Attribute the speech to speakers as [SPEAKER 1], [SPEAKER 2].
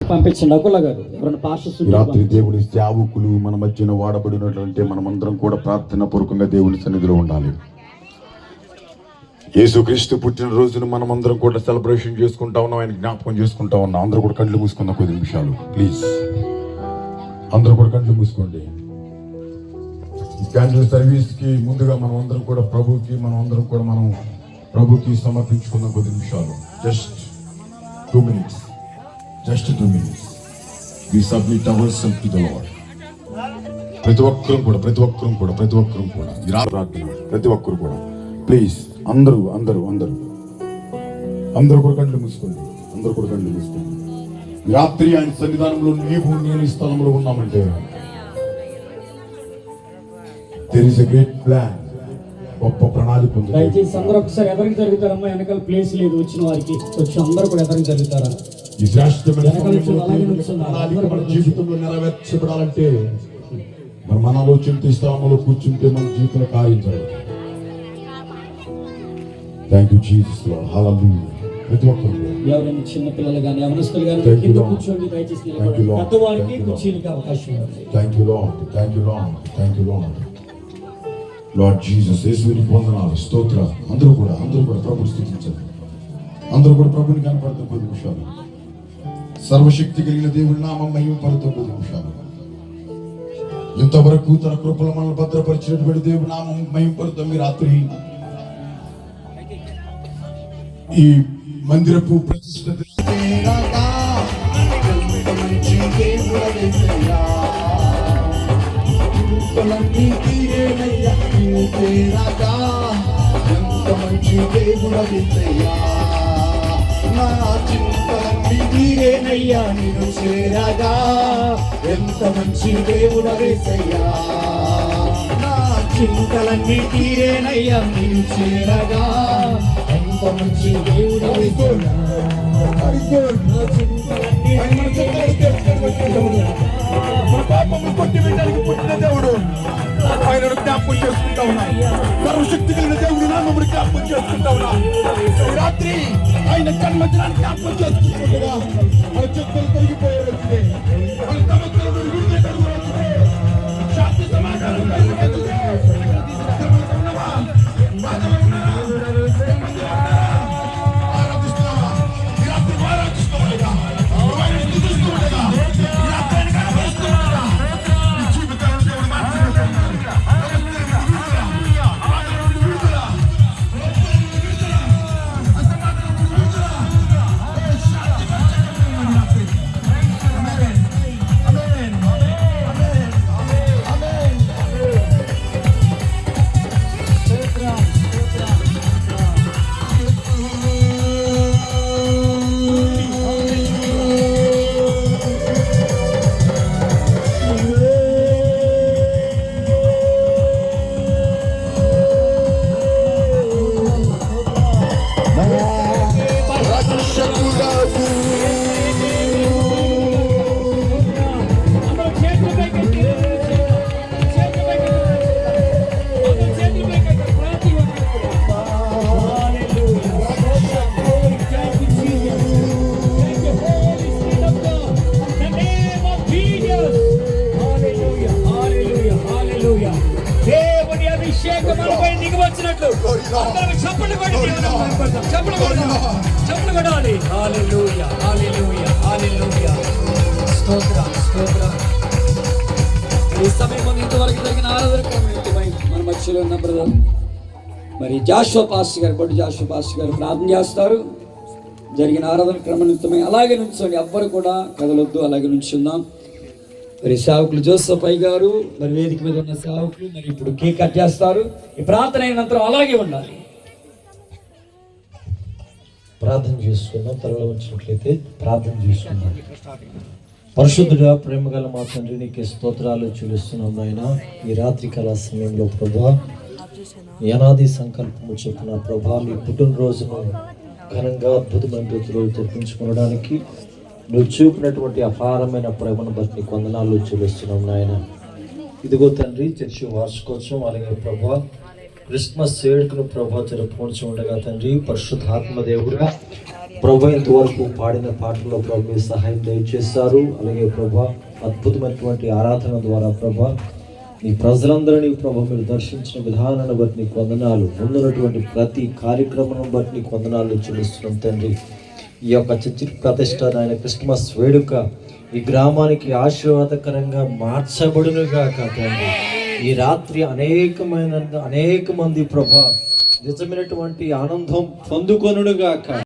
[SPEAKER 1] పంపించండి. అకుల గారు ఎవరైనా పాస్టర్స్
[SPEAKER 2] ఈ
[SPEAKER 1] ఉంటే
[SPEAKER 2] రాత్రి దేవుని సేవకులు మన మధ్యన వాడబడినట్లంటే మనమందరం కూడా ప్రార్థన పూర్వకంగా దేవుని సన్నిధిలో ఉండాలి. యేసుక్రీస్తు పుట్టినరోజును మనమందరం కూడా సెలబ్రేషన్ చేసుకుంటా ఉన్నాం ఆయన జ్ఞాపకం చేసుకుంటా ఉన్నాం. అందరూ కూడా కళ్ళు మూసుకుందాం కొద్ది నిమిషాలు ప్లీజ్. అందరూ కూడా కళ్ళు మూసుకోండి. క్యాండిల్ సర్వీస్కి ముందుగా మనం అందరం కూడా ప్రభుకి మనం అందరం కూడా మనం ప్రభుకి సమర్పించుకుందాం కొద్ది నిమిషాలు. Just two minutes just two minutes we submit our self to the Lord ప్రతి ఒక్కరూ కూడా ప్రతి ఒక్కరూ కూడా ప్రతి ఒక్కరూ కూడా ప్రార్థన ప్రతి ఒక్కరు కూడా ప్లీజ్ అందరూ అందరూ అందరూ అందరూ కూడా కళ్ళు మూసుకోండి అందరూ కూడా కళ్ళు మూసుకోండి రాత్రి ఆయన సన్నిధానంలో నీవు నేను ఈ స్థలంలో ఉన్నామంటే there is a great plan గొప్ప ప్రణాళిక ఉంది
[SPEAKER 1] దయచేసి అందరూ ఒకసారి ఎవరికి జరుగుతారమ్మా? వెనకాల ప్లేస్ లేదు. వచ్చిన వారికి వచ్చి అందరూ కూడా ఎవరికి జరుగుతారా?
[SPEAKER 2] ఈ మన జీవితంలో నెరవేర్చబడాలంటే మరి మన ఆలోచన స్థానంలో కూర్చుంటే మన జీవితంలో జరగదు థ్యాంక్ యూ జీసస్ ప్రతి ఒక్కరు.
[SPEAKER 1] ఎవరైనా చిన్న పిల్లలు కానీ యవనస్తులు కానీ కింద. కూర్చోండి దయచేసి నిలబడండి. పెద్దవారికి. కుర్చీలకి అవకాశం ఉంది.
[SPEAKER 2] Thank you Lord thank you Lord thank you Lord Lord Jesus యేసుని వందనాలు స్తోత్ర అందరూ కూడా అందరూ కూడా ప్రభుని స్థుతించండి. అందరూ కూడా ప్రభుని కనపడతాం కొద్ది నిమిషాలు. సర్వశక్తి కలిగిన దేవుని నామం మహిమ పడుతాం ఇంతవరకు తన కృపలు మనల్ని భద్రపరిచినటువంటి దేవుని నామం మహిమ మీ రాత్రి. ఈ మందిరపు ప్రతిష్ట
[SPEAKER 3] ఎంత మంచి దేవుడ వింతయ్యా నా తీరేనయ్యా నేను చేరగా. ఎంత మంచి దేవుడ వేసయ్యా నా చింతలన్నీ తీరేనయ్యా నేను చేరగా. ఎంత మంచి దేవుడ వేసయ్యా నా చింతలన్నీ
[SPEAKER 4] జ్ఞాపకం చేసుకుంటా ఉన్నా. సర్వశక్తి కలిగిన దేవుడు నామముడు జ్ఞాపకం చేసుకుంటా ఉన్నా. ఈ రాత్రి ఆయన జన్మదినాన్ని జ్ఞాపకం చేసుకుంటుండగా మన చెప్పులు తొలగిపోయే వచ్చింది మన సమస్యలు
[SPEAKER 1] దిగి వచ్చినట్లు అందరం చప్పట్లు కొట్టి దేవుని మహిమపడదాం. చప్పట్లు కొడదాం. చప్పట్లు కొట్టాలి. హాలెలూయా హాలెలూయా హాలెలూయా స్తోత్రం స్తోత్రం. ఈ సమయం ఇంతవరకు జరిగిన ఆరాధన క్రమం మన మధ్యలో ఉన్న బ్రదర్ మరి జాషువా పాస్ గారు బొడ్డు జాషువా పాస్ గారు ప్రార్థన చేస్తారు. జరిగిన ఆరాధన క్రమనిమిత్తమై అలాగే నుంచోండి ఎవ్వరు కూడా కదలొద్దు అలాగే నుంచుందాం. మరి సేవకులు జోసఫ్ అయ్య గారు మరి వేదిక మీద ఉన్న సేవకులు మరి ఇప్పుడు కేక్ కట్ చేస్తారు. ఈ ప్రార్థన అయినంతరం అలాగే ఉండాలి.
[SPEAKER 5] ప్రార్థన చేసుకుందాం. త్వరలో వచ్చినట్లయితే ప్రార్థన చేసుకుందాం. పరిశుద్ధుడా ప్రేమగల మా తండ్రి నీకు స్తోత్రాలు చూపిస్తున్నాం నాయన. ఈ రాత్రి కాల సమయంలో ప్రభా యనాది సంకల్పము చొప్పున ప్రభా మీ పుట్టినరోజును ఘనంగా అద్భుతమైన రీతిలో తెప్పించుకోవడానికి నువ్వు చూపినటువంటి అపారమైన ప్రేమను బట్టి కొందనాలు చూపిస్తున్నాం నాయన. ఇదిగో తండ్రి చర్చి వార్షికోత్సవం అలాగే ప్రభా క్రిస్మస్ వేడుకను ప్రభా జరుపుకొని ఉండగా తండ్రి పరిశుద్ధాత్మ దేవుడా ప్రభా ఇంతవరకు పాడిన పాటల్లో ప్రభు సహాయం దయచేశారు. అలాగే ప్రభా అద్భుతమైనటువంటి ఆరాధన ద్వారా ప్రభా నీ ప్రజలందరినీ ప్రభు మీరు దర్శించిన విధానాన్ని బట్టి నీకు వందనాలు. ముందున్నటువంటి ప్రతి కార్యక్రమం బట్టి నీకు వందనాలు చెల్లిస్తున్నాం తండ్రి. ఈ యొక్క చర్చి ప్రతిష్ట ఆయన క్రిస్మస్ వేడుక ఈ గ్రామానికి ఆశీర్వాదకరంగా మార్చబడునుగా తండ్రి. ఈ రాత్రి అనేకమైన అనేక మంది ప్రభ నిజమైనటువంటి ఆనందం పొందుకొనుడుగాక.